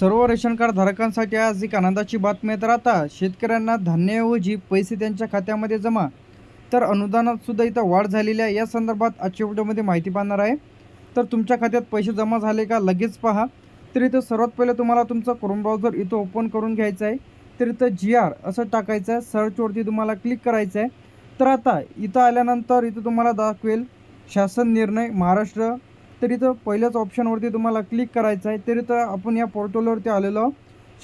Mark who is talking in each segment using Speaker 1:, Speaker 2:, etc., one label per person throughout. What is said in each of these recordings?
Speaker 1: सर्व ration card धारकांसाठी आज एक आनंदाची बातमी आहे तर आता शेतकऱ्यांना धान्याऐवजी पैसे त्यांच्या खात्यामध्ये जमा. तर अनुदानात सुद्धा इथं वाढ झालेली आहे. या संदर्भात आजच्या व्हिडिओमध्ये माहिती पाहणार आहे. तर तुमच्या खात्यात पैसे जमा झाले का लगेच पहा. तर इथं सर्वात पहिले तुम्हाला तुमचा क्रोम ब्राउझर इथं ओपन करून घ्यायचा आहे. तर इथं जी आर असं टाकायचं आहे. सर्चवरती तुम्हाला क्लिक करायचं आहे. तर आता इथं आल्यानंतर इथं तुम्हाला दाखवेल शासन निर्णय महाराष्ट्र तरी तर पहिल्याच ऑप्शनवरती तुम्हाला क्लिक करायचं आहे तरी तर आपण या पोर्टलवरती आलेलो आहोत.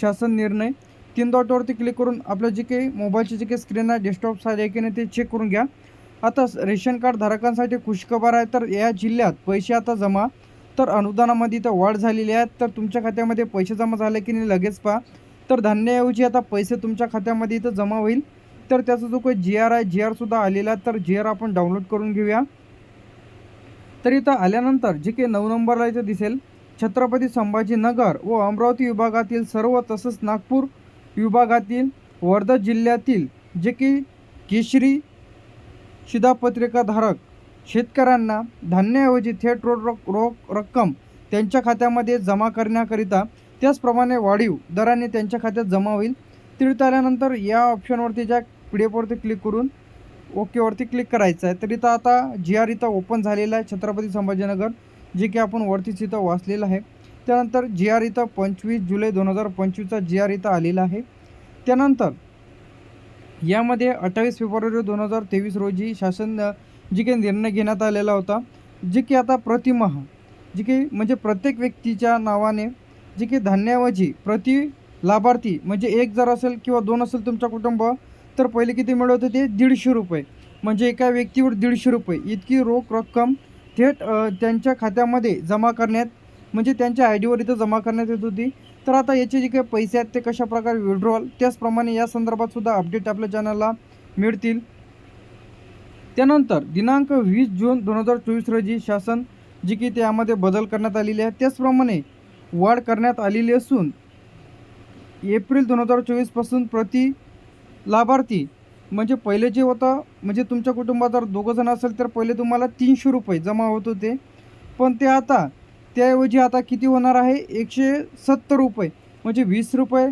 Speaker 1: शासन निर्णय. तीन डॉटवरती क्लिक करून आपलं जे काही मोबाईलची जे काही स्क्रीन आहे डेस्कटॉप आहे की नाही ते चेक करून घ्या. आता रेशन कार्ड धारकांसाठी खुशखबर आहे तर या जिल्ह्यात पैसे आता जमा. तर अनुदानामध्ये इथं वाढ झालेली आहे तर तुमच्या खात्यामध्ये पैसे जमा झाले की नाही लगेच पहा. तर धान्याऐवजी आता पैसे तुमच्या खात्यामध्ये इथं जमा होईल. तर त्याचा जो काही जी आर आहे जी आरसुद्धा आलेला आहे तर जी आर आपण डाउनलोड करून घेऊया. तर इथं आल्यानंतर जे काही नऊ नंबरला इथं दिसेल. छत्रपती संभाजीनगर व अमरावती विभागातील सर्व तसंच नागपूर विभागातील वर्धा जिल्ह्यातील जे की केशरी शिधापत्रिकाधारक शेतकऱ्यांना धान्याऐवजी थेट रोड रोख रोख रक्कम त्यांच्या खात्यामध्ये जमा करण्याकरिता त्याचप्रमाणे वाढीव दराने त्यांच्या खात्यात जमा होईल. तिथं आल्यानंतर या ऑप्शनवरती ज्या पी डी एफवरती क्लिक करून ओकेवरती क्लिक करायचं आहे. तर इथं आता जी आर इथं ओपन झालेलं आहे छत्रपती संभाजीनगर जे की आपण वरतीच इथं वाचलेलं आहे. त्यानंतर जी आर इथं पंचवीस जुलै दोन हजार पंचवीसचा जी आर इथं आलेला आहे. त्यानंतर यामध्ये अठ्ठावीस फेब्रुवारी दोन हजार तेवीस रोजी शासन जी जे काही निर्णय घेण्यात आलेला होता जे की आता प्रतिमहा जे की म्हणजे प्रत्येक व्यक्तीच्या नावाने जे की धान्याऐवजी प्रति लाभार्थी म्हणजे एक जर असेल किंवा दोन असेल तुमच्या कुटुंब तर पहिले किती मिळत होते? दीडशे रुपये. म्हणजे एका व्यक्तीवर दीडशे रुपये. इतकी रोख रक्कम थेट त्यांच्या खात्यामध्ये जमा करण्यात म्हणजे त्यांच्या आय डीवर इथं जमा करण्यात येत होती. तर आता याचे जे काही पैसे आहेत ते कशाप्रकारे विड्रॉल त्याचप्रमाणे या संदर्भात सुद्धा अपडेट आपल्या चॅनलला मिळतील. त्यानंतर दिनांक वीस जून दोन हजार चोवीस रोजी शासन जी की त्यामध्ये बदल करण्यात आलेली आहे त्याचप्रमाणे वाढ करण्यात आलेली असून एप्रिल दोन हजार चोवीसपासून प्रति लाभार्थी. म्हणजे पहिले जे होतं म्हणजे तुमच्या कुटुंबात जर दोघं जण असेल तर पहिले तुम्हाला तीनशे रुपये जमा होत होते. पण ते आता त्याऐवजी आता किती होणार आहे? एकशे सत्तर रुपये. म्हणजे वीस रुपये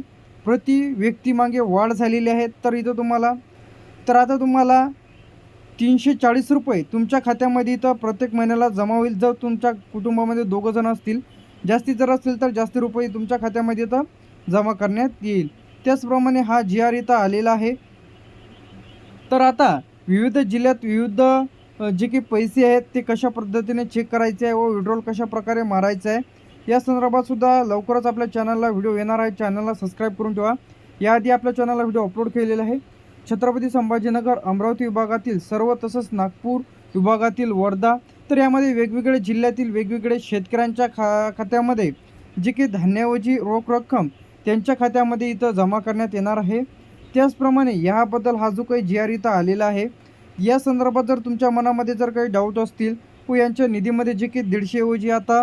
Speaker 1: प्रति व्यक्तीमागे वाढ झालेली आहे. तर इथं तुम्हाला तर आता तुम्हाला तीनशे चाळीस रुपये तुमच्या खात्यामध्ये इथं प्रत्येक महिन्याला जमा होईल. जर तुमच्या कुटुंबामध्ये दोघं जण असतील जास्तीत जर असतील तर जास्ती रुपये तुमच्या खात्यामध्ये इथं जमा करण्यात येईल. त्याचप्रमाणे हा जी आर इथं आलेला आहे. तर आता विविध जिल्ह्यात विविध जे काही पैसे आहेत ते कशा पद्धतीने चेक करायचे आहे व विड्रॉल कशा प्रकारे मारायचं आहे या संदर्भातसुद्धा लवकरच आपल्या चॅनलला व्हिडिओ येणार आहे. चॅनलला सबस्क्राईब करून ठेवा. याआधी आपल्या चॅनलला व्हिडिओ अपलोड केलेला आहे. छत्रपती संभाजीनगर अमरावती विभागातील सर्व तसंच नागपूर विभागातील वर्धा तर यामध्ये वेगवेगळ्या जिल्ह्यातील वेगवेगळे शेतकऱ्यांच्या खा खात्यामध्ये जे की धान्याऐवजी रोख रक्कम त्यांच्या खात्यामध्ये इथं जमा करण्यात येणार आहे. त्याचप्रमाणे याबद्दल हा जो काही जी आर इथं आलेला आहे या संदर्भात जर तुमच्या मनामध्ये जर काही डाऊट असतील व यांच्या निधीमध्ये जे की दीडशेऐवजी आता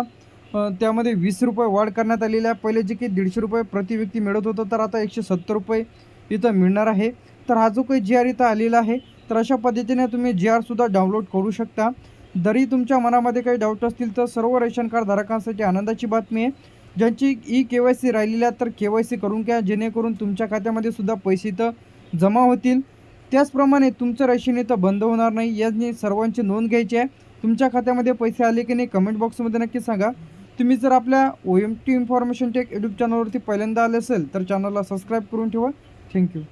Speaker 1: त्यामध्ये वीस रुपये वाढ करण्यात आलेली आहे. पहिले जे की दीडशे रुपये प्रति व्यक्ती मिळत होतं तर आता एकशे सत्तर रुपये इथं मिळणार आहे. तर हा जो काही जी आर इथं आलेला आहे तर अशा पद्धतीने तुम्ही जी आरसुद्धा डाउनलोड करू शकता. जरी तुमच्या मनामध्ये काही डाऊट असतील तर सर्व रेशन कार्ड धारकांसाठी आनंदाची बातमी आहे. ज्यांची ई के वाय सी राहिलेली आहे तर के वाय सी करून घ्या. जेणेकरून तुमच्या खात्यामध्ये सुद्धा पैसे इथं जमा होतील. त्याचप्रमाणे तुमचं रेशन इथं बंद होणार नाही. याची सर्वांची नोंद घ्यायची आहे. तुमच्या खात्यामध्ये पैसे आले की नाही कमेंट बॉक्समध्ये नक्की सांगा. तुम्ही जर आपल्या O M T information tech YouTube चॅनलवरती पहिल्यांदा आले असेल तर चॅनलला सबस्क्राईब करून ठेवा. थँक्यू